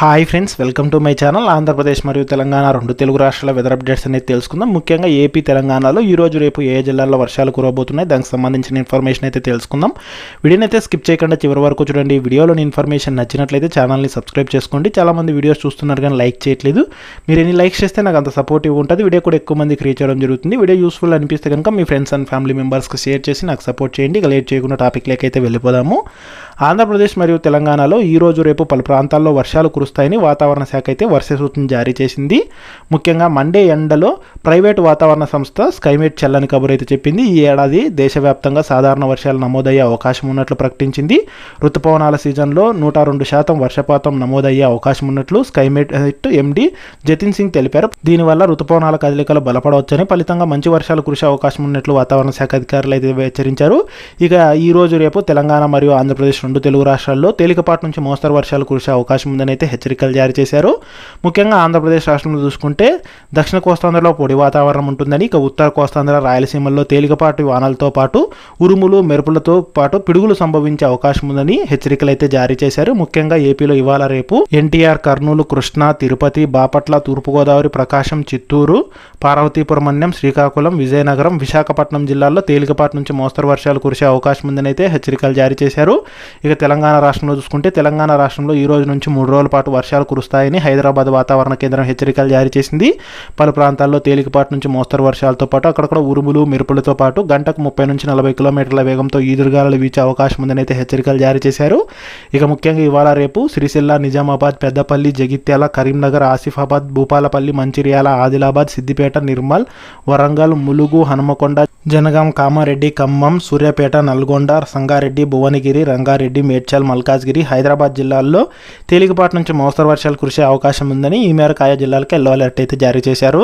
Hi friends welcome to my channel. Andhra Pradesh మరియు తెలంగాణ రెండు తెలుగు రాష్ట్రాల వెదర్ అప్డేట్స్ అనేది తెలుసుకుందాం. ముఖ్యంగా ఏపీ తెలంగాణలో ఈ రోజు రేపు ఏ జిల్లాల్లో వర్షాలు కురవబోతున్నాయి దానికి సంబంధించిన ఇన్ఫర్మేషన్ అయితే తెలుసుకుందాం. వీడియోని అయితే స్కిప్ చేయకుండా చివరి వరకు చూడండి. వీడియోలోని ఇన్ఫర్మేషన్ నచ్చినట్లయితే ఛానల్ని సబ్స్క్రైబ్ చేసుకోండి. చాలామంది వీడియోస్ చూస్తున్నారు కానీ లైక్ చేయట్లేదు. మీరు ఎన్ని లైక్స్ చేస్తే నాకు అంత సపోర్టివ్ ఉంటుంది. వీడియో కూడా ఎక్కువ మందికి రీచ్ అవ్వడం జరుగుతుంది. వీడియో యూస్ఫుల్ అనిపిస్తే కనుక మీ ఫ్రెండ్స్ అండ్ ఫ్యామిలీ మెంబర్స్కి షేర్ చేసి నాకు సపోర్ట్ చేయండి. ఇక లేట్ చేయకుండా టాపిక్ అయితే వెళ్ళిపోదాము. ఆంధ్రప్రదేశ్ మరియు తెలంగాణలో ఈ రోజు రేపు పలు ప్రాంతాల్లో వర్షాలు కురుస్తాయని వాతావరణ శాఖ అయితే వర్ష సూచన జారీ చేసింది. ముఖ్యంగా మండే ఎండలో ప్రైవేటు వాతావరణ సంస్థ స్కైమేట్ చల్లని కబురు అయితే చెప్పింది. ఈ ఏడాది దేశవ్యాప్తంగా సాధారణ వర్షాలు నమోదయ్యే అవకాశం ఉన్నట్లు ప్రకటించింది. ఋతుపవనాల సీజన్లో నూట రెండు శాతం వర్షపాతం నమోదయ్యే అవకాశం ఉన్నట్లు స్కైమేట్ ఎండి జతిన్ సింగ్ తెలిపారు. దీనివల్ల ఋతుపవనాల కదలికలు బలపడవచ్చని ఫలితంగా మంచి వర్షాలు కురిసే అవకాశం ఉన్నట్లు వాతావరణ శాఖ అధికారులు అయితే హెచ్చరించారు ఇక ఈ రోజు రేపు తెలంగాణ మరియు ఆంధ్రప్రదేశ్ రెండు తెలుగు రాష్ట్రాల్లో తేలికపాటి నుంచి మోస్తరు వర్షాలు కురిసే అవకాశం ఉందని అయితే హెచ్చరికలు జారీ చేశారు. ముఖ్యంగా ఆంధ్రప్రదేశ్ రాష్ట్రంలో చూసుకుంటే దక్షిణ కోస్తాంధ్రలో పొడి వాతావరణం ఉంటుందని ఇక ఉత్తర కోస్తాంధ్ర రాయలసీమల్లో తేలికపాటి వానలతో పాటు ఉరుములు మెరుపులతో పాటు పిడుగులు సంభవించే అవకాశం ఉందని హెచ్చరికలు అయితే జారీ చేశారు. ముఖ్యంగా ఏపీలో ఇవాళ రేపు ఎన్టీఆర్ కర్నూలు కృష్ణా తిరుపతి బాపట్ల తూర్పుగోదావరి ప్రకాశం చిత్తూరు పార్వతీపురం శ్రీకాకుళం విజయనగరం విశాఖపట్నం జిల్లాల్లో తేలికపాటి నుంచి మోస్తరు వర్షాలు కురిసే అవకాశం ఉందని అయితే హెచ్చరికలు జారీ చేశారు. ఇక తెలంగాణ రాష్ట్రంలో చూసుకుంటే తెలంగాణ రాష్ట్రంలో ఈ రోజు నుంచి మూడు రోజుల పాటు వర్షాలు కురుస్తాయని హైదరాబాద్ వాతావరణ కేంద్రం హెచ్చరికలు జారీ చేసింది. పలు ప్రాంతాల్లో తేలికపాటి నుంచి మోస్తరు వర్షాలతో పాటు అక్కడక్కడ ఉరుములు మెరుపులతో పాటు గంటకు ముప్పై నుంచి నలభై కిలోమీటర్ల వేగంతో ఈదురుగాలు వీచే అవకాశం ఉందని అయితే హెచ్చరికలు జారీ చేశారు. ఇక ముఖ్యంగా ఇవాళ రేపు సిరిసిల్ల నిజామాబాద్ పెద్దపల్లి జగిత్యాల కరీంనగర్ ఆసిఫాబాద్ భూపాలపల్లి మంచిర్యాల ఆదిలాబాద్ సిద్దిపేట నిర్మల్ వరంగల్ ములుగు హనుమకొండ జనగాం కామారెడ్డి ఖమ్మం సూర్యాపేట నల్గొండ సంగారెడ్డి భువనగిరి రంగారెడ్డి మేడ్చల్ మల్కాజ్గిరి హైదరాబాద్ జిల్లాల్లో తేలికపాటి నుంచి మోస్తరు వర్షాలు కురిసే అవకాశం ఉందని ఈ మేరకు ఆయా జిల్లాలకు ఎల్లో అలర్ట్ అయితే జారీ చేశారు.